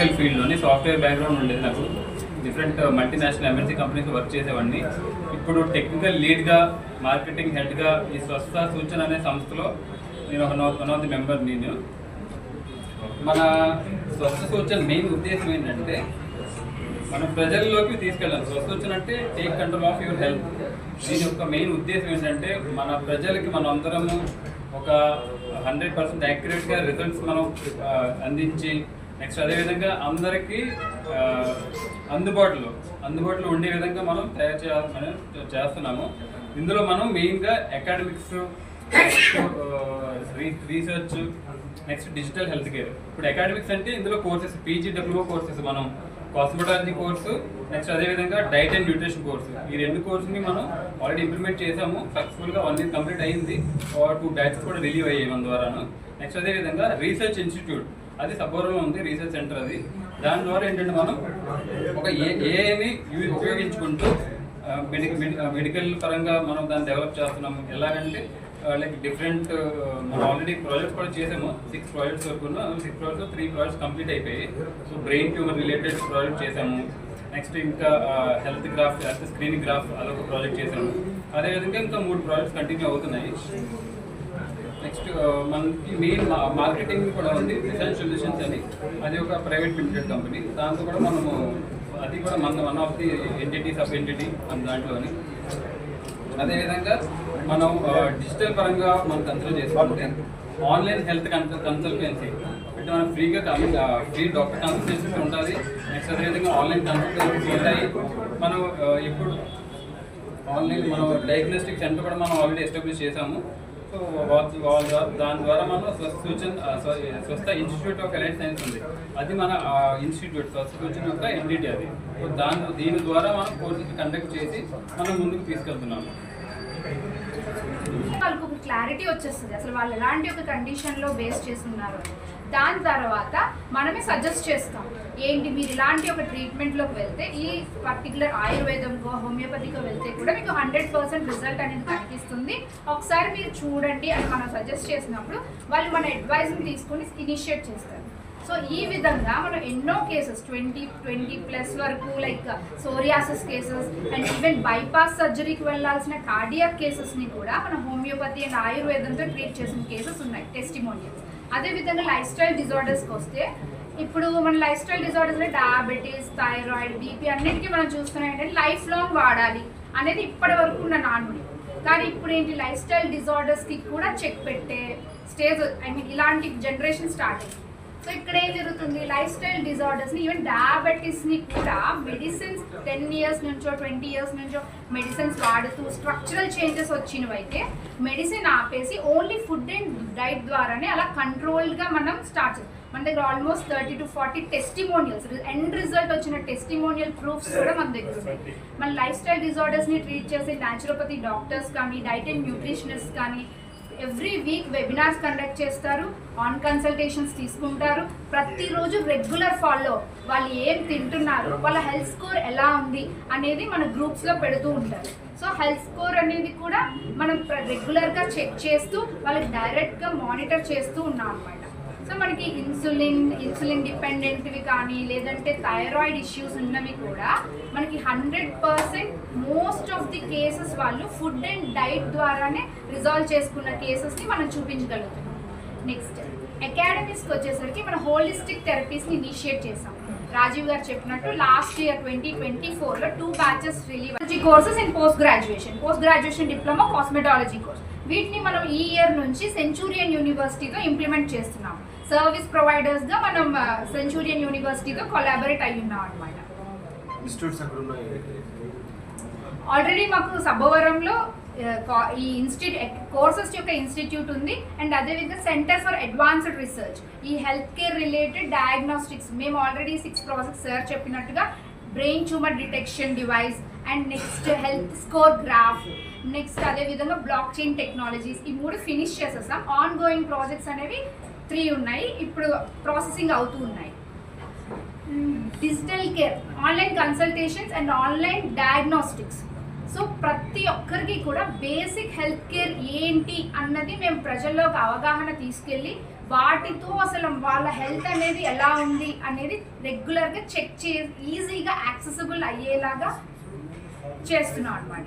Software background ఉండేది నాకు. Different multinational MNC companies work చేసేవాడిని. ఇప్పుడు టెక్నికల్ లీడ్గా మార్కెటింగ్ హెడ్గా ఈ స్వస్థ సూచన అనే సంస్థలో నేను ఒక వన్ ఆఫ్ ది మెంబర్ నేను. మన స్వస్థ సూచన మెయిన్ ఉద్దేశం ఏంటంటే మనం ప్రజల్లోకి తీసుకెళ్ళాలి. స్వస్థ సూచన అంటే take control of your health దీని యొక్క మెయిన్ ఉద్దేశం ఏంటంటే మన ప్రజలకి మనం అందరము ఒక హండ్రెడ్ పర్సెంట్ యాక్యురేట్గా రిజల్ట్స్ మనం uh, అందించి నెక్స్ట్ అదేవిధంగా అందరికీ అందుబాటులో అందుబాటులో ఉండే విధంగా మనం తయారు చేయాలని చేస్తున్నాము. ఇందులో మనం మెయిన్గా academics research next digital health care ఇప్పుడు అకాడమిక్స్ అంటే ఇందులో కోర్సెస్ పీజీడబ్ల్యూ కోర్సెస్ మనం కాస్మెటాలజీ కోర్సు నెక్స్ట్ అదేవిధంగా డైట్ అండ్ న్యూట్రిషన్ కోర్సు ఈ రెండు కోర్సుని మనం ఆల్రెడీ ఇంప్లిమెంట్ చేసాము సక్సెస్ఫుల్గా వన్ ఇయర్ కంప్లీట్ అయింది. టూ బ్యాచెస్ కూడా రిలీవ్ అయ్యాయి మన ద్వారాను. నెక్స్ట్ అదేవిధంగా రీసెర్చ్ ఇన్స్టిట్యూట్ అది సబ్బోరంలో ఉంది రీసెర్చ్ సెంటర్ అది. దాని ద్వారా ఏంటంటే మనం ఒక ఏ ఉపయోగించుకుంటూ మెడికల్ పరంగా మనం దాన్ని డెవలప్ చేస్తున్నాము. ఎలాగంటే లైక్ డిఫరెంట్ మనం ఆల్రెడీ ప్రాజెక్ట్స్ కూడా చేసాము. సిక్స్ ప్రాజెక్ట్స్ వరకు six projects three projects complete అయిపోయాయి. So brain tumour related project చేసాము. నెక్స్ట్ ఇంకా health graph health screening graph అదొక ప్రాజెక్ట్ చేసాము. అదేవిధంగా ఇంకా మూడు ప్రాజెక్ట్స్ కంటిన్యూ అవుతున్నాయి. నెక్స్ట్ మనకి మెయిన్ మార్కెటింగ్ కూడా ఉంది. డిజైన్ సొల్యూషన్స్ అని. అది ఒక ప్రైవేట్ లిమిటెడ్ కంపెనీ దాంతో కూడా మనము అది కూడా మన one of the entity sub entity మన దాంట్లోని. అదేవిధంగా మనం డిజిటల్ పరంగా మనం కన్సల్ట్ చేసుకుంటే ఆన్లైన్ హెల్త్ కన్సల్టెన్సీ అంటే మనం ఫ్రీగా ఫ్రీ డాక్టర్ కన్సల్టెన్సీ ఉంటుంది నెక్స్ట్ అదేవిధంగా ఆన్లైన్ కన్సల్టెన్సీ ఉంటాయి మనం ఇప్పుడు ఎప్పుడు ఆన్లైన్ మనం డయాగ్నోస్టిక్ సెంటర్ కూడా మనం ఆల్రెడీ ఎస్టాబ్లిష్ చేసాము సో ద్వారా దాని ద్వారా మనం స్వస్థ సూచన్ స్వస్థ ఇన్స్టిట్యూట్ ఆఫ్ ఎలైట్ సైన్స్ ఉంది అది మన ఇన్స్టిట్యూట్ స్వస్థ సూచన యొక్క ఎండిటీ అది సో దాని దీని ద్వారా మనం కోర్సెస్ కండక్ట్ చేసి మనం ముందుకు తీసుకెళ్తున్నాము వాళ్ళకు ఒక క్లారిటీ వచ్చేస్తుంది. అసలు వాళ్ళు ఎలాంటి ఒక కండిషన్లో బేస్ చేస్తున్నారు దాని తర్వాత మనమే సజెస్ట్ చేస్తాం. ఏంటి? మీరు ఇలాంటి ఒక ట్రీట్మెంట్లోకి వెళ్తే ఈ పర్టికులర్ ఆయుర్వేదంకో హోమియోపతికో వెళ్తే కూడా మీకు హండ్రెడ్ పర్సెంట్ రిజల్ట్ అనేది కనిపిస్తుంది. ఒకసారి మీరు చూడండి అని మనం సజెస్ట్ చేసినప్పుడు వాళ్ళు మన అడ్వైజ్ని తీసుకొని ఇనిషియేట్ చేస్తారు. సో ఈ విధంగా మనం ఎన్నో కేసెస్ ట్వంటీ ట్వంటీ ప్లస్ వరకు like psoriasis cases and even bypass సర్జరీకి వెళ్ళాల్సిన కార్డియాక్ కేసెస్ని కూడా మనం హోమియోపతి అండ్ ఆయుర్వేదంతో ట్రీట్ చేసిన కేసెస్ ఉన్నాయి టెస్టిమోనియల్స్ అదేవిధంగా లైఫ్ స్టైల్ డిజార్డర్స్కి వస్తే ఇప్పుడు మన లైఫ్ స్టైల్ డిజార్డర్స్లో డయాబెటీస్ థైరాయిడ్ బీపీ అన్నిటికీ మనం చూస్తున్నాం ఏంటంటే లైఫ్ లాంగ్ వాడాలి అనేది ఇప్పటి వరకు ఉన్న నానుడి. కానీ ఇప్పుడు ఏంటి లైఫ్ స్టైల్ డిజార్డర్స్కి కూడా చెక్ పెట్టే స్టేజ్ ఐ మీన్ ఇలాంటి జనరేషన్ స్టార్ట్ అయింది. సో ఇక్కడ ఏం జరుగుతుంది? లైఫ్ స్టైల్ డిజార్డర్స్ని ఈవెన్ డయాబెటీస్ని కూడా మెడిసిన్స్ టెన్ ఇయర్స్ నుంచో ట్వంటీ ఇయర్స్ నుంచో మెడిసిన్స్ వాడుతూ స్ట్రక్చరల్ చేంజెస్ వచ్చినవైతే మెడిసిన్ ఆపేసి ఓన్లీ ఫుడ్ అండ్ డైట్ ద్వారానే అలా కంట్రోల్డ్గా మనం స్టార్ట్ చేస్తాం. మన దగ్గర almost thirty to forty testimonials end result వచ్చిన టెస్టిమోనియల్ ప్రూఫ్స్ కూడా మన దగ్గర ఉన్నాయి. మన లైఫ్ స్టైల్ డిజార్డర్స్ని ట్రీట్ చేసే న్యాచురోపతి డాక్టర్స్ కానీ డైట్ అండ్ న్యూట్రిషనిస్ట్ కానీ ఎవ్రీ వీక్ వెబినార్స్ కండక్ట్ చేస్తారు ఆన్ కన్సల్టేషన్స్ తీసుకుంటారు. ప్రతిరోజు రెగ్యులర్ ఫాలో వాళ్ళు ఏం తింటున్నారు వాళ్ళ హెల్త్ స్కోర్ ఎలా ఉంది అనేది మన గ్రూప్స్లో పెడుతూ ఉంటారు. సో హెల్త్ స్కోర్ అనేది కూడా మనం రెగ్యులర్గా చెక్ చేస్తూ వాళ్ళకి డైరెక్ట్గా మానిటర్ చేస్తూ ఉన్నాం అనమాట సో మనకి ఇన్సులిన్ ఇన్సులిన్ డిపెండెంట్వి కానీ లేదంటే థైరాయిడ్ ఇష్యూస్ ఉన్నవి కూడా మనకి hundred percent most of the cases వాళ్ళు ఫుడ్ అండ్ డైట్ ద్వారానే రిజాల్వ్ చేసుకున్న కేసెస్ని మనం చూపించగలుగుతున్నాం నెక్స్ట్ అకాడమీస్కి వచ్చేసరికి మనం హోలిస్టిక్ థెరపీస్ని ఇనిషియేట్ చేసాం రాజీవ్ గారు చెప్పినట్టు లాస్ట్ ఇయర్ ట్వంటీ ట్వంటీ ఫోర్లో two batches relieve courses in post graduation. Post graduation diploma cosmetology course. వీటిని మనం ఈ ఇయర్ నుంచి సెంచూరియన్ యూనివర్సిటీతో ఇంప్లిమెంట్ చేస్తున్నాం. సర్వీస్ ప్రొవైడర్స్గా మనం సెంచూరియన్ యూనివర్సిటీతో కొలాబరేట్ అయి ఉన్నాం అనమాట ఆల్రెడీ మాకు సబ్బవరంలో ఈ ఇన్స్టిట్యూట్ కోర్సెస్ యొక్క ఇన్స్టిట్యూట్ ఉంది. అండ్ అదేవిధంగా సెంటర్ ఫర్ అడ్వాన్స్డ్ రీసెర్చ్. ఈ హెల్త్ కేర్ రిలేటెడ్ డయాగ్నోస్టిక్స్. మేము ఆల్రెడీ సిక్స్ ప్రాసెస్ సార్ చెప్పినట్టుగా brain tumour detection device and next health score graph. Next అదేవిధంగా బ్లాక్ చైన్ టెక్నాలజీస్. ఈ మూడు ఫినిష్ చేసేసాం. ఆన్ గోయింగ్ ప్రాజెక్ట్స్ అనేవి త్రీ ఉన్నాయి. ఇప్పుడు ప్రాసెసింగ్ అవుతూ ఉన్నాయి. Digital care online consultations and online diagnostics so ప్రతి ఒక్కరికి కూడా బేసిక్ హెల్త్ కేర్ ఏంటి అన్నది మేము ప్రజల్లోకి అవగాహన తీసుకెళ్ళి వాటితో అసలు వాళ్ళ హెల్త్ అనేది ఎలా ఉంది అనేది రెగ్యులర్గా చెక్ చే ఈజీగా యాక్సెసిబుల్ అయ్యేలాగా చేస్తున్నాం అనమాట